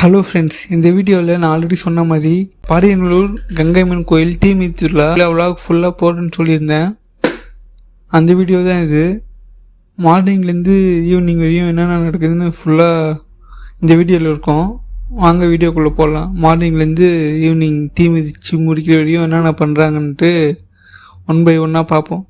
Hello friends இந்த வீடியோவில் நான் ஆல்ரெடி சொன்ன மாதிரி பாடியனூர் கங்கைமன் கோயில் தீமி திருவிழா விழாவுக்கு ஃபுல்லாக போடுறேன்னு சொல்லியிருந்தேன். அந்த வீடியோ தான் இது. மார்னிங்லேருந்து ஈவினிங் வரையும் என்னென்ன நடக்குதுன்னு ஃபுல்லாக இந்த வீடியோவில் இருக்கும். வாங்க வீடியோக்குள்ளே போடலாம் மார்னிங்லேருந்து ஈவினிங் தீ மிதித்து முடிக்கிற வரையும் என்னென்ன பண்ணுறாங்கன்ட்டு ஒன் பை ஒன்னாக பார்ப்போம்.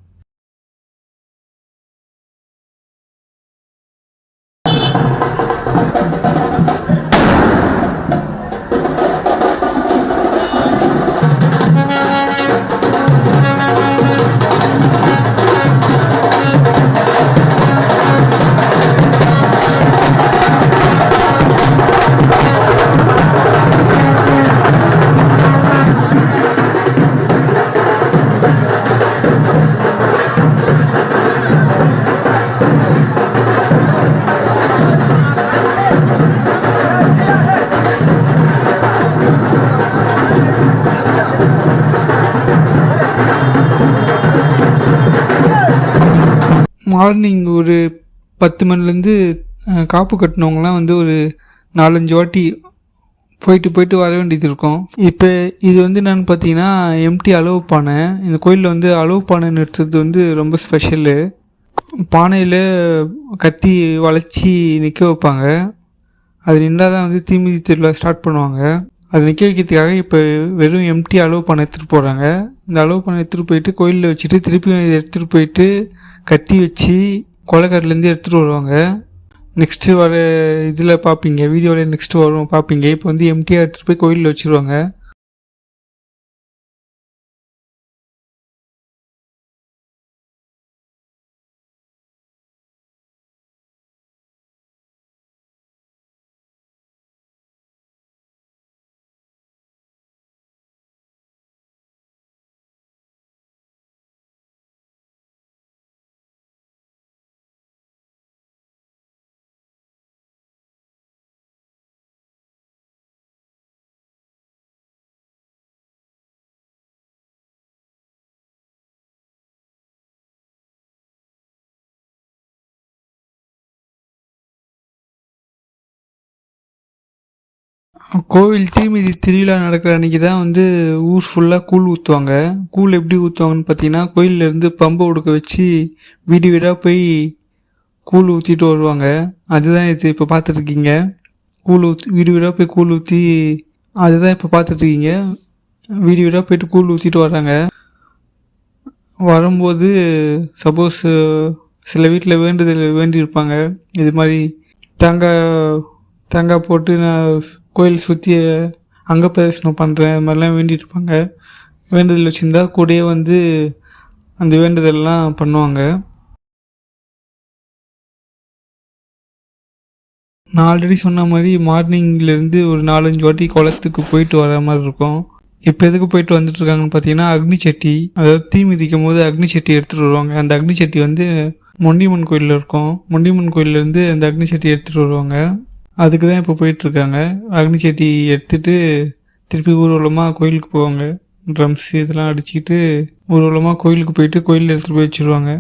மார்னிங் ஒரு பத்து மணிலேருந்து காப்பு கட்டினவங்கலாம் வந்து ஒரு நாலஞ்சு வாட்டி போயிட்டு போயிட்டு வர வேண்டியது இருக்கும். இப்போ இது வந்து என்னென்னு பார்த்தீங்கன்னா எம்டி அளவு பானை. இந்த கோயிலில் வந்து அளவு பானை நிறுத்துறது வந்து ரொம்ப ஸ்பெஷலு பானையில் கத்தி வளைச்சி நிற்க வைப்பாங்க. அது நின்றால் தான் வந்து தீமிதி திருவிழா ஸ்டார்ட் பண்ணுவாங்க. அது நிற்க வைக்கிறதுக்காக இப்போ வெறும் எம்டி அளவு பானை எடுத்துகிட்டு போகிறாங்க இந்த அளவு பானை எடுத்துகிட்டு போயிட்டு கோயிலில் வச்சுட்டு திருப்பி எடுத்துகிட்டு போயிட்டு கத்தி வச்சு கொலைக்காரிலேருந்து எடுத்துகிட்டு வருவாங்க. நெக்ஸ்ட்டு வர இதில் பார்ப்பீங்க வீடியோவில் நெக்ஸ்ட்டு வரும் பார்ப்பீங்க இப்போ வந்து எம்டியாக எடுத்துகிட்டு போய் கோயிலில் வச்சுருவாங்க. கோவில் தீமிதி திருவிழா நடக்கிற அன்றைக்கி தான் வந்து ஊர் ஃபுல்லாக கூழ் ஊற்றுவாங்க கூழ் எப்படி ஊற்றுவாங்கன்னு பார்த்தீங்கன்னா கோயிலேருந்து பம்பை உடுக்க வச்சு வீடு வீடாக போய் கூழ் ஊற்றிட்டு வருவாங்க. அதுதான் இது இப்போ பார்த்துட்ருக்கீங்க கூழ் ஊற்றி வீடு வீடாக போய் கூழ் ஊற்றி அதுதான் இப்போ பார்த்துட்ருக்கீங்க வீடு வீடாக போயிட்டு கூழ் ஊற்றிட்டு வராங்க வரும்போது சப்போஸ் சில வீட்டில் வேண்டுதல் வேண்டியிருப்பாங்க. இது மாதிரி தேங்காய் தேங்காய் போட்டு நான் கோயில் சுற்றி அங்கே பிரதர்ஷனம் பண்ணுறேன் இது மாதிரிலாம் வேண்டிட்டு இருப்பாங்க. வேண்டுதல் வச்சுருந்தா கூடயே வந்து அந்த வேண்டுதல்லாம் பண்ணுவாங்க. நான் ஆல்ரெடி சொன்ன மாதிரி மார்னிங்லேருந்து ஒரு நாலஞ்சு வாட்டி குளத்துக்கு போயிட்டு வர மாதிரி இருக்கும். இப்போ எதுக்கு போயிட்டு வந்துட்டு இருக்காங்கன்னு பார்த்தீங்கன்னா அக்னி சட்டி. அதாவது தீ மிதிக்கும் போது அக்னி சட்டி எடுத்துகிட்டு வருவாங்க. அந்த அக்னி சட்டி வந்து மொண்டியம்மன் கோயிலில் இருக்கும். மொண்டிமன் கோயிலேருந்து அந்த அக்னி சட்டி எடுத்துகிட்டு வருவாங்க. அதுக்கு தான் இப்போ போயிட்டுருக்காங்க. அக்னி சட்டி எடுத்துட்டு திருப்பி ஊர்வலமாக கோயிலுக்கு போவாங்க. ட்ரம்ஸ் இதெல்லாம் அடிச்சுக்கிட்டு ஊர்வலமாக கோயிலுக்கு போயிட்டு கோயிலில் எடுத்துகிட்டு போய் வச்சுருவாங்க.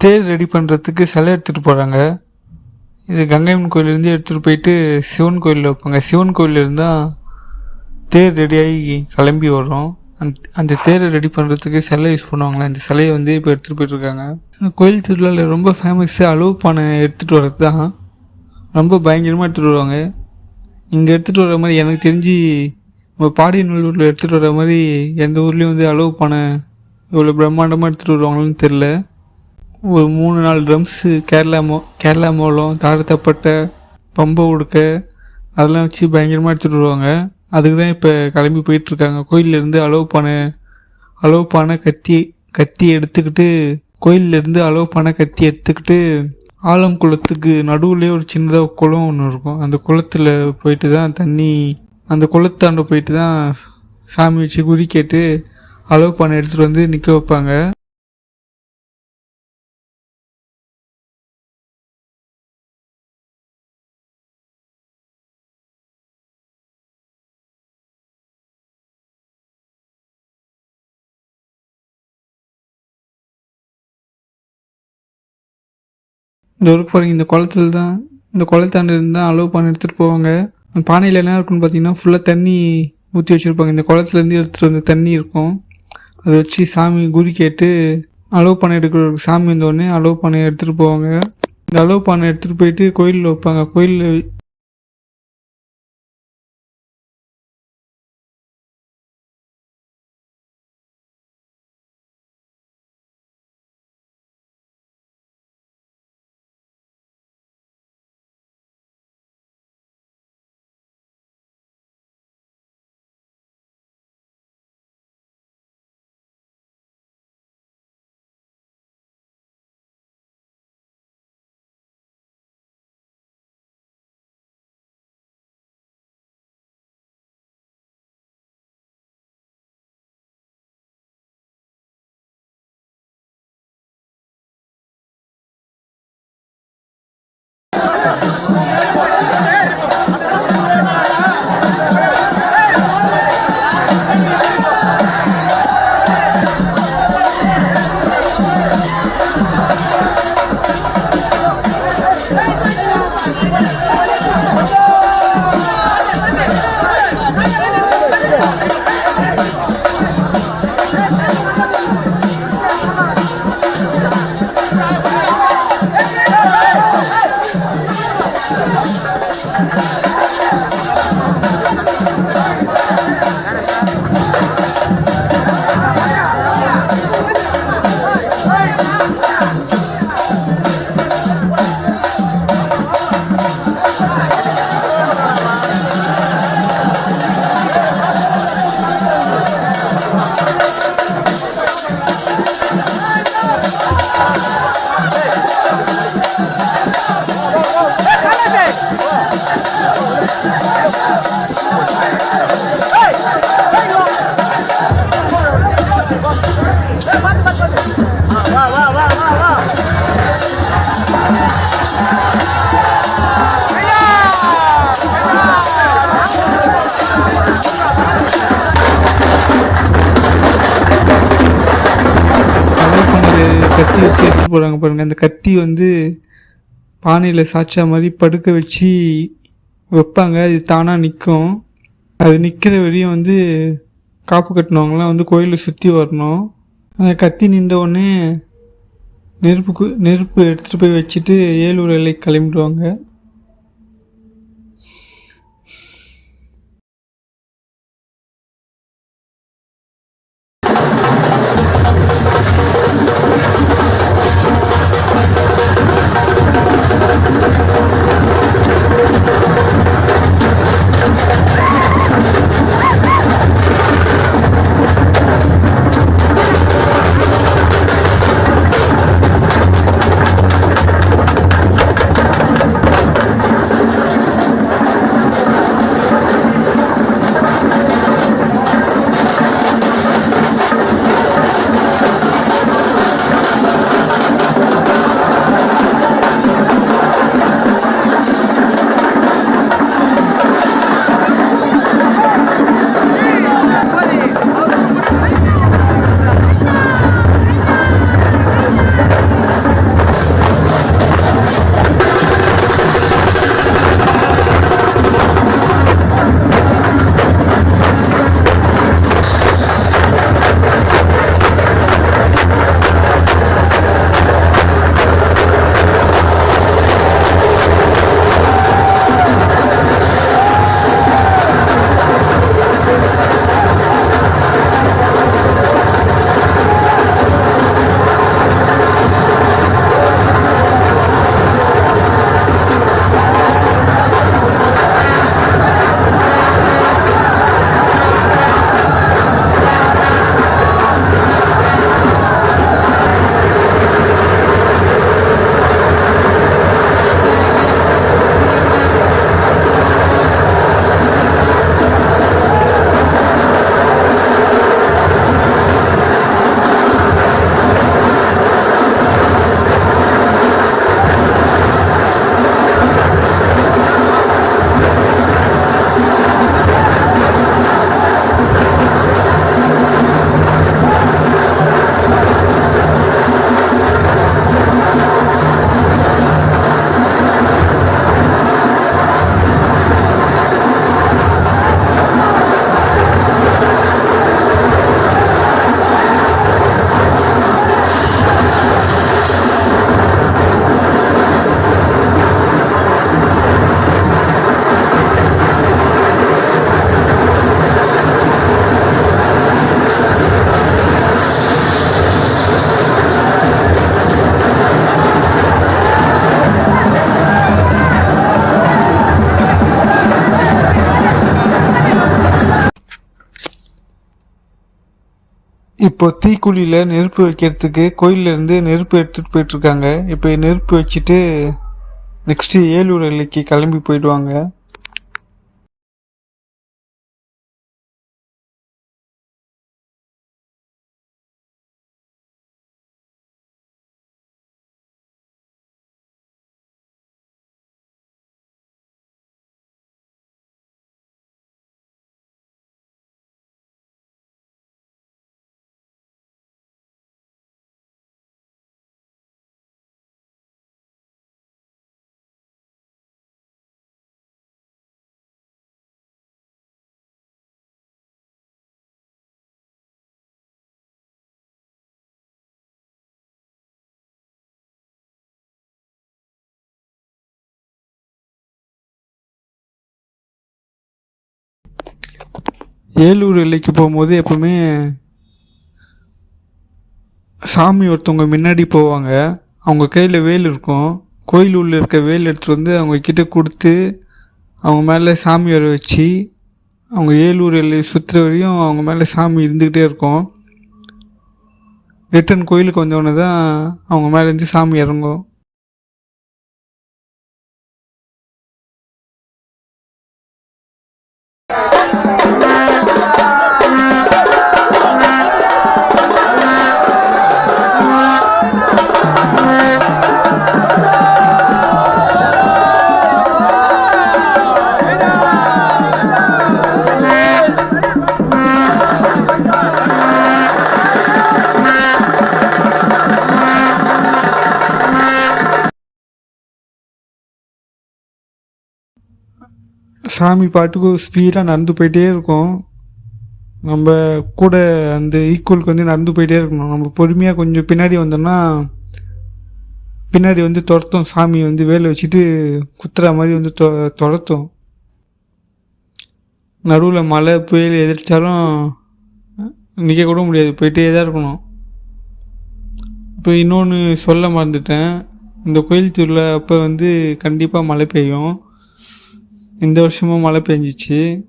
தேர் ரெடி பண்ணுறதுக்கு சிலை எடுத்துகிட்டு போகிறாங்க இது கங்கைம்மன் கோயிலேருந்து எடுத்துகிட்டு போயிட்டு சிவன் கோயிலில் வைப்பாங்க. சிவன் கோயிலேருந்து தான் தேர் ரெடியாகி கிளம்பி வரும் அந்த அந்த தேரை ரெடி பண்ணுறதுக்கு சிலை யூஸ் பண்ணுவாங்களே? அந்த சிலையை வந்து இப்போ எடுத்துகிட்டு போயிட்டுருக்காங்க. இந்த கோயில் திருவிழாவில் ரொம்ப ஃபேமஸ்ஸு அளவு பானை எடுத்துகிட்டு வர்றது தான் ரொம்ப பயங்கரமாக எடுத்துகிட்டு வருவாங்க. இங்கே எடுத்துகிட்டு வர மாதிரி எனக்கு தெரிஞ்சு நம்ம பாடியநல்லூரில் எடுத்துகிட்டு வர மாதிரி எந்த ஊர்லேயும் வந்து அளவு பானை இவ்வளோ பிரம்மாண்டமாக எடுத்துகிட்டு வருவாங்களோன்னு தெரில ஒரு மூணு நாலு ட்ரம்ஸு கேரளா மோ கேரளா மோளம் தாரத்தப்பட்டை பம்பை உடுக்க அதெல்லாம் வச்சு பயங்கரமாக எடுத்துகிட்டு வருவாங்க. அதுக்கு தான் இப்போ கிளம்பி போயிட்டுருக்காங்க. கோயிலேருந்து அலோவ் பானை அலோவ் பானை கத்தி கத்தி எடுத்துக்கிட்டு கோயிலேருந்து அலோவ் பானை கத்தி எடுத்துக்கிட்டு ஆலம் குளத்துக்கு நடுவுலேயே ஒரு சின்னதாக குளம் ஒன்று இருக்கும். அந்த குளத்தில் போயிட்டு தான் தண்ணி அந்த குளத்தாண்ட போயிட்டு தான் சாமி வச்சு குறி கேட்டு அலோவ் பானை எடுத்துகிட்டு வந்து நிற்க வைப்பாங்க. இந்த ஒர்க் பாருங்கள் இந்த குளத்துல தான் இந்த குளத்தாண்டு இருந்தால் தான் அளவு பானை எடுத்துகிட்டு போவாங்க. அந்த பானையில் என்ன இருக்குன்னு பார்த்தீங்கன்னா ஃபுல்லாக தண்ணி ஊற்றி வச்சுருப்பாங்க. இந்த குளத்துலேருந்து எடுத்துகிட்டு வந்த தண்ணி இருக்கும். அதை வச்சு சாமி குறி கேட்டு அளவு பானை எடுக்கிற சாமி வந்தோடனே அளவு பானை எடுத்துகிட்டு போவாங்க. இந்த அளவு பானை எடுத்துகிட்டு போயிட்டு கோயிலில் வைப்பாங்க. கோயிலில் Yeah. போகிறாங்க பாருங்கள் அந்த கத்தி வந்து பானையில் சாய்ச்சா மாதிரி படுக்க வச்சு வைப்பாங்க. அது தானாக நிற்கும் அது நிற்கிற வரையும் வந்து காப்பு கட்டினவங்களாம் வந்து கோயிலை சுற்றி வரணும். அந்த கத்தி நின்ற உடனே நெருப்புக்கு நெருப்பு எடுத்துகிட்டு போய் வச்சுட்டு ஏலூர் எல்லைக்கு கிளம்பிடுவாங்க. இப்போ தீக்குழியில் நெருப்பு வைக்கிறதுக்கு கோயில்ல இருந்து நெருப்பு எடுத்துகிட்டு போயிட்டுருக்காங்க. இப்போ நெருப்பு வச்சுட்டு நெக்ஸ்ட்டு ஏலூர் எல்லைக்கு கிளம்பி போயிடுவாங்க. ஏலூர் எல்லைக்கு போகும்போது எப்பவுமே சாமி ஒருத்தவங்க முன்னாடி போவாங்க. அவங்க கையில் வேல் இருக்கும். கோயில் உள்ள இருக்க வேல் எடுத்துகிட்டு வந்து அவங்க கிட்ட கொடுத்து அவங்க மேலே சாமி வர வச்சு அவங்க ஏலூர் எல்லை சுற்றுற வரையும் அவங்க மேலே சாமி இருந்துக்கிட்டே இருக்கும். ரிட்டன் கோயிலுக்கு வந்தோடனே தான் அவங்க மேலேருந்து சாமி இறங்கும். சாமி பாட்டுக்கு ஸ்பீடாக நடந்து போயிட்டே இருக்கும். நம்ம கூட அந்த ஈக்குவலுக்கு வந்து நடந்து போயிட்டே இருக்கணும். நம்ம பொறுமையாக கொஞ்சம் பின்னாடி வந்தோம்னா பின்னாடி வந்து துரத்தும். சாமி வந்து வேலை வச்சுட்டு குத்துற மாதிரி வந்து தொ துரத்தும். நடுவில் மழை புயல் எதிர்த்தாலும் நிற்க கூட முடியாது. போயிட்டே தான் இருக்கணும். இப்போ இன்னொன்று சொல்ல மறந்துட்டேன். இந்த கோயில் திருவிழா அப்போ வந்து கண்டிப்பாக மழை பெய்யும். இந்த வருஷமும் மழை பெஞ்சிச்சு.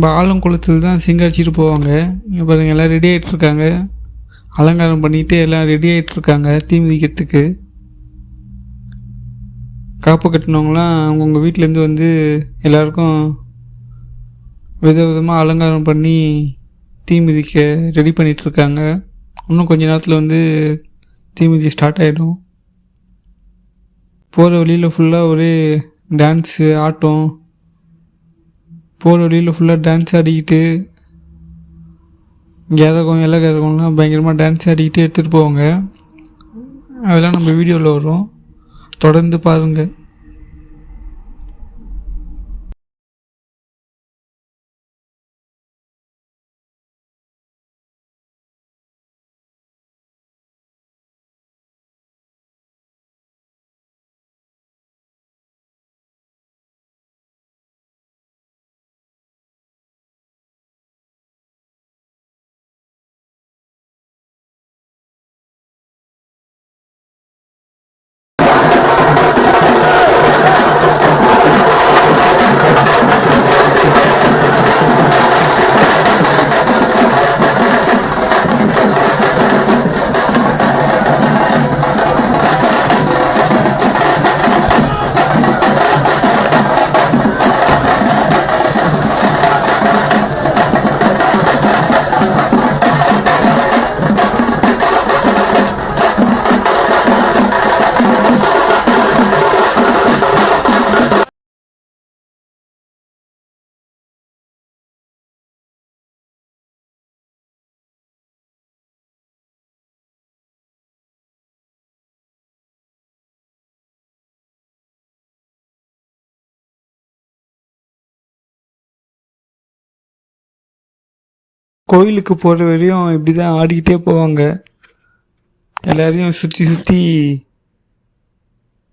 நம்ம ஆலங்குளத்தில் தான் சிங்கரிச்சிட்டு போவாங்க. இங்கே பாருங்கள் எல்லாம் ரெடி ஆகிட்டு இருக்காங்க. அலங்காரம் பண்ணிட்டு எல்லாம் ரெடி ஆகிட்டுருக்காங்க தீ மிதிக்கிறதுக்கு. காப்பு கட்டினவங்களாம் அவங்கவுங்க வீட்டிலேருந்து வந்து எல்லாருக்கும் வித விதமாக அலங்காரம் பண்ணி தீ மிதிக்க ரெடி பண்ணிகிட்ருக்காங்க இருக்காங்க. இன்னும் கொஞ்ச நேரத்தில் வந்து தீ மிதி ஸ்டார்ட் ஆகிடும் போகிற வழியில் ஃபுல்லாக ஒரே டான்ஸு ஆட்டம் போகிற வழியில் ஃபுல்லாக டான்ஸ் ஆடிக்கிட்டு கேரகம் எல்லா கேரகம்லாம் பயங்கரமாக டான்ஸ் ஆடிக்கிட்டு எடுத்துகிட்டு போவாங்க. அதெல்லாம் நம்ம வீடியோவில் வரும். தொடர்ந்து பாருங்கள் கோயிலுக்கு போகிற வரையும் இப்படி தான் ஆடிக்கிட்டே போவாங்க. எல்லாரையும் சுற்றி சுற்றி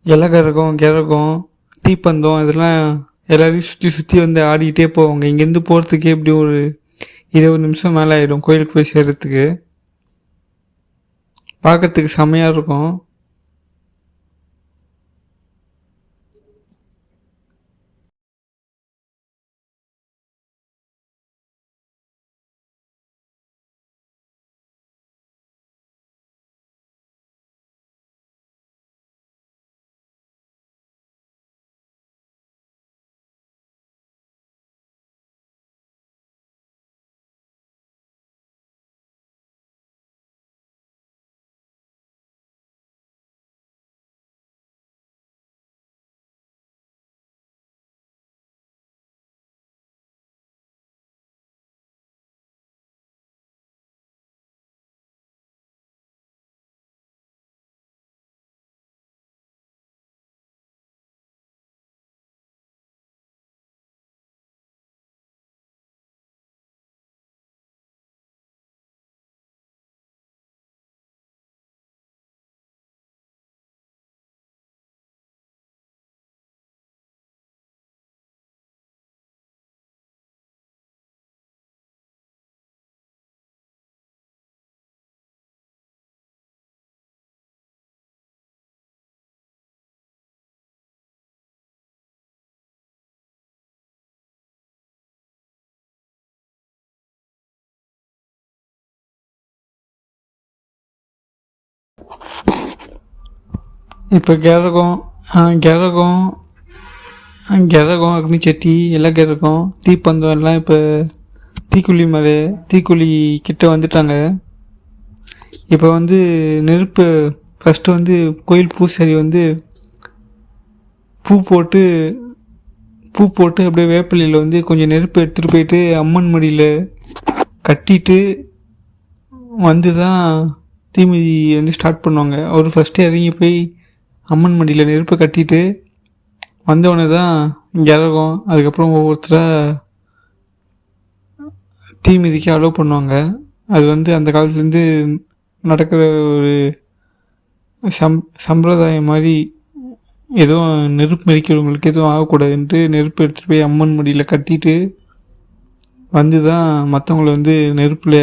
இலகரகம் கிரகம் தீப்பந்தம் இதெல்லாம் எல்லாரையும் சுற்றி சுற்றி வந்து ஆடிக்கிட்டே போவாங்க. இங்கேருந்து போகிறதுக்கே இப்படி ஒரு இருபது நிமிஷம் மேலே ஆகிடும் கோயிலுக்கு போய் சேர்கிறதுக்கு பார்க்கறதுக்கு செம்மையாக இருக்கும். இப்போ கிரகம் கிரகம் கிரகம் அக்னிச்சட்டி எல்லாம் கிரகம் தீப்பந்தம் எல்லாம் இப்போ தீக்குழி மலை தீக்குழி கிட்டே வந்துட்டாங்க. இப்போ வந்து நெருப்பு ஃபஸ்ட்டு வந்து கோயில் பூசாரி வந்து பூ போட்டு பூ போட்டு அப்படியே வேப்பிலையில் வந்து கொஞ்சம் நெருப்பு எடுத்துகிட்டு போயிட்டு அம்மன் மடியில் கட்டிட்டு வந்து தான் தீமிதி வந்து ஸ்டார்ட் பண்ணுவாங்க. அவர் ஃபஸ்ட்டு இறங்கி போய் அம்மன் மடியில் நெருப்பை கட்டிட்டு வந்தவொடனே தான் இங்கே இறகும் அதுக்கப்புறம் ஒவ்வொருத்தராக தீ மிதிக்க அலோவ் பண்ணுவாங்க. அது வந்து அந்த காலத்துலேருந்து நடக்கிற ஒரு சம் சம்பிரதாயம் மாதிரி எதுவும் நெருப்பு மிதிக்கிறவங்களுக்கு எதுவும் ஆகக்கூடாதுன்ட்டு நெருப்பு எடுத்துகிட்டு போய் அம்மன் மடியில் கட்டிட்டு வந்து தான் மற்றவங்கள வந்து நெருப்பில்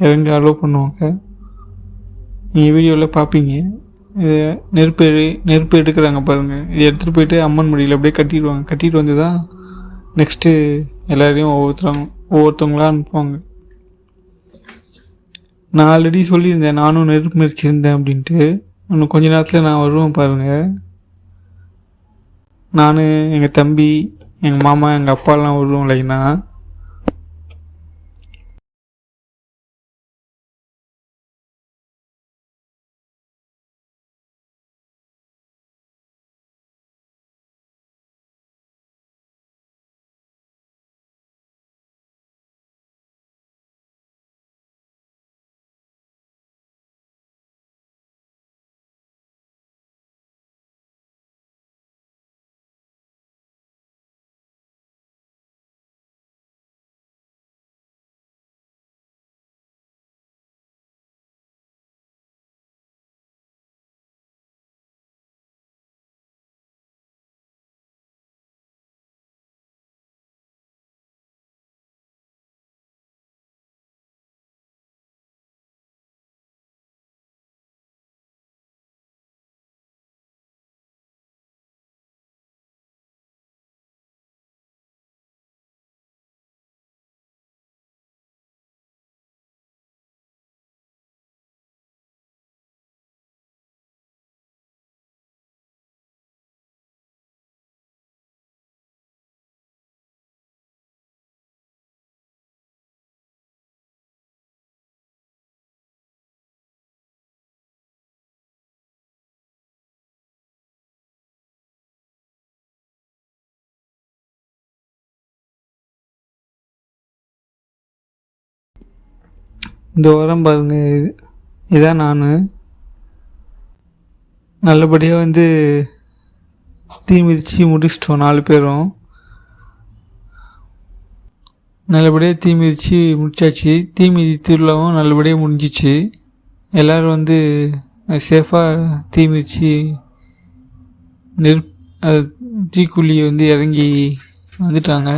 இறங்க அலோவ் பண்ணுவாங்க. நீங்கள் வீடியோவில் பார்ப்பீங்க. இது நெருப்பு நெருப்பு எடுக்கிறாங்க பாருங்கள் இது எடுத்துகிட்டு போயிட்டு அம்மன் முடியில் அப்படியே கட்டிடுவாங்க. கட்டிட்டு வந்து தான் நெக்ஸ்ட்டு எல்லாரையும் ஒவ்வொருத்தவங்க ஒவ்வொருத்தவங்களா அனுப்புவாங்க. நான் ஆல்ரெடி சொல்லியிருந்தேன் நானும் நெருப்பு முயற்சியிருந்தேன் அப்படின்ட்டு. இன்னும் கொஞ்ச நேரத்தில் நான் வருவேன் பாருங்கள் நான் எங்கள் தம்பி எங்கள் மாமா எங்கள் அப்பாலாம் வருவோம் லைனா இந்த உரம் பாருங்க இது இதான் நான். நல்லபடியாக வந்து தீ மிதித்து முடிச்சிட்டோம் நாலு பேரும். நல்லபடியாக தீ மிதித்து முடிச்சாச்சு. தீ மிதி திருவிழாவும் நல்லபடியாக முடிஞ்சிச்சு. எல்லோரும் வந்து சேஃபாக தீ மிதித்து நெருப் அது தீக்குழியை வந்து இறங்கி வந்துட்டாங்க.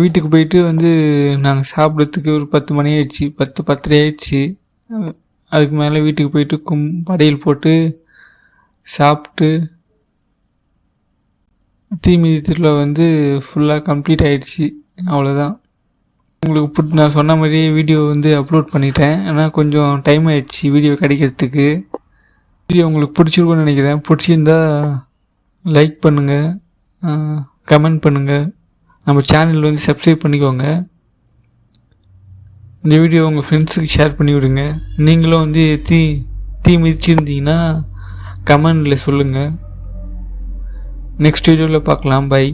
வீட்டுக்கு போயிட்டு வந்து நாங்கள் சாப்பிட்றதுக்கு ஒரு பத்து மணி ஆயிடுச்சு. பத்து பத்தரை ஆயிடுச்சு. அதுக்கு மேலே வீட்டுக்கு போயிட்டு கும் படையல் போட்டு சாப்பிட்டு தீமிதி திருவிழா வந்து ஃபுல்லாக கம்ப்ளீட் ஆயிடுச்சு. அவ்வளோதான் உங்களுக்கு புட் நான் சொன்ன மாதிரியே வீடியோ வந்து அப்லோட் பண்ணிட்டேன். ஆனால் கொஞ்சம் டைம் ஆயிடுச்சு வீடியோ கிடைக்கிறதுக்கு. வீடியோ உங்களுக்கு பிடிச்சிருக்கும்னு நினைக்கிறேன். பிடிச்சிருந்தா லைக் பண்ணுங்கள் கமெண்ட் பண்ணுங்கள் நம்ம சேனல் வந்து சப்ஸ்கிரைப் பண்ணிக்கோங்க. இந்த வீடியோ உங்கள் ஃப்ரெண்ட்ஸுக்கு ஷேர் பண்ணி விடுங்க. நீங்களும் வந்து தீ தீ மிதிச்சிருந்தீங்கன்னா கமெண்டில் சொல்லுங்கள் நெக்ஸ்ட் வீடியோவில் பார்க்கலாம். பை